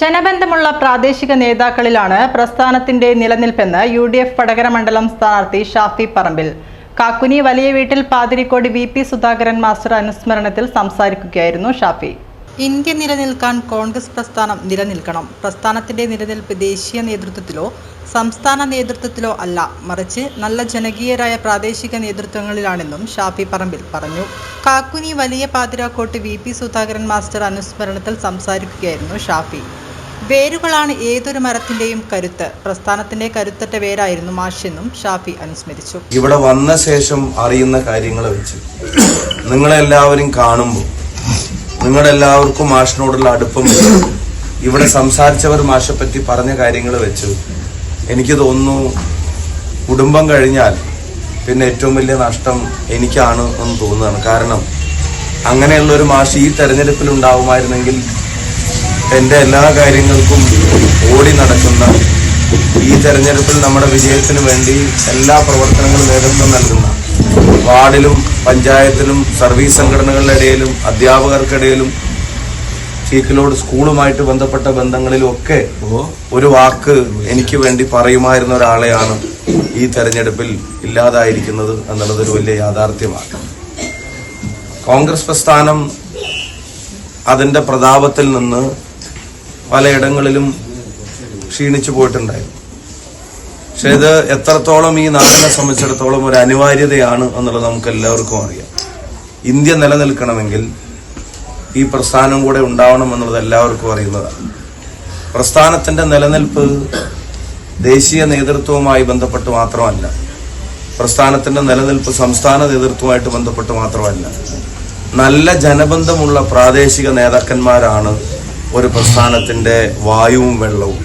ജനബന്ധമുള്ള പ്രാദേശിക നേതാക്കളിലാണ് പ്രസ്ഥാനത്തിന്റെ നിലനിൽപ്പെന്ന് യു ഡി എഫ് വടകര മണ്ഡലം സ്ഥാനാർത്ഥി ഷാഫി പറമ്പിൽ. കാക്കുനി വലിയ വീട്ടിൽ Pathirikode V P Sudhakaran master അനുസ്മരണത്തിൽ സംസാരിക്കുകയായിരുന്നു ഷാഫി. ഇന്ത്യ നിലനിൽക്കാൻ കോൺഗ്രസ് പ്രസ്ഥാനം നിലനിൽക്കണം. പ്രസ്ഥാനത്തിന്റെ നിലനിൽപ്പ് ദേശീയ നേതൃത്വത്തിലോ സംസ്ഥാന നേതൃത്വത്തിലോ അല്ല. മറിച്ച് നല്ല ജനകീയരായ പ്രാദേശിക നേതൃത്വങ്ങളിലാണെന്നും ഷാഫി പറമ്പിൽ പറഞ്ഞു. കാക്കുനി വലിയ Pathirakkot V P Sudhakaran master അനുസ്മരണത്തിൽ സംസാരിക്കുകയായിരുന്നു ഷാഫി. വേരുകളാണ് ഏതൊരു മരത്തിന്റെയും കരുത്ത്. പ്രസ്ഥാനത്തിന്റെ കരുത്തറ്റ വേരായിരുന്നു മാഷെന്നും ഷാഫി അനുസ്മരിച്ചു. ഇവിടെ വന്ന ശേഷം അറിയുന്ന കാര്യങ്ങളെ വെച്ച് നിങ്ങളെല്ലാവരും കാണുമ്പോൾ നിങ്ങളെല്ലാവർക്കും മാഷിനോടുള്ള അടുപ്പം ഇവിടെ സംസാരിച്ചവർ മാഷെപ്പറ്റി പറ്റി പറഞ്ഞ കാര്യങ്ങൾ വെച്ച്. എനിക്ക് തോന്നുന്നു കുടുംബം കഴിഞ്ഞാൽ പിന്നെ ഏറ്റവും വലിയ നഷ്ടം എനിക്കാണ് എന്ന് തോന്നുകയാണ് കാരണം അങ്ങനെയുള്ള ഒരു മാഷ് ഈ തെരഞ്ഞെടുപ്പിൽ ഉണ്ടാവുമായിരുന്നെങ്കിൽ എന്റെ എല്ലാ കാര്യങ്ങൾക്കും ഓടി നടക്കുന്ന ഈ തെരഞ്ഞെടുപ്പിൽ നമ്മുടെ വിജയത്തിന് വേണ്ടി എല്ലാ പ്രവർത്തനങ്ങളും നേതൃത്വം നൽകുന്ന വാർഡിലും പഞ്ചായത്തിലും സർവീസ് സംഘടനകളുടെ ഇടയിലും അധ്യാപകർക്കിടയിലും ചീക്കിലോട് സ്കൂളുമായിട്ട് ബന്ധപ്പെട്ട ബന്ധങ്ങളിലും ഒക്കെ ഒരു വാക്ക് എനിക്ക് വേണ്ടി പറയുമായിരുന്ന ഒരാളെയാണ് ഈ തെരഞ്ഞെടുപ്പിൽ ഇല്ലാതായിരിക്കുന്നത് എന്നുള്ളത് ഒരു വലിയ യാഥാർത്ഥ്യമാണ്. കോൺഗ്രസ് പ്രസ്ഥാനം അതിന്റെ പ്രതാപത്തിൽ നിന്ന് പലയിടങ്ങളിലും ക്ഷീണിച്ചു പോയിട്ടുണ്ടായിരുന്നു. പക്ഷെ ഇത് എത്രത്തോളം ഈ നാടിനെ സംബന്ധിച്ചിടത്തോളം ഒരു അനിവാര്യതയാണ് എന്നുള്ളത് നമുക്ക് എല്ലാവർക്കും അറിയാം. ഇന്ത്യ നിലനിൽക്കണമെങ്കിൽ ഈ പ്രസ്ഥാനം കൂടെ ഉണ്ടാവണം എന്നുള്ളത് എല്ലാവർക്കും അറിയുന്നതാണ്. പ്രസ്ഥാനത്തിന്റെ നിലനിൽപ്പ് ദേശീയ നേതൃത്വവുമായി ബന്ധപ്പെട്ട് മാത്രമല്ല പ്രസ്ഥാനത്തിന്റെ നിലനിൽപ്പ് സംസ്ഥാന നേതൃത്വമായിട്ട് ബന്ധപ്പെട്ട് മാത്രമല്ല നല്ല ജനബന്ധമുള്ള പ്രാദേശിക നേതാക്കന്മാരാണ് ഒരു പ്രസ്ഥാനത്തിന്റെ വായുവും വെള്ളവും.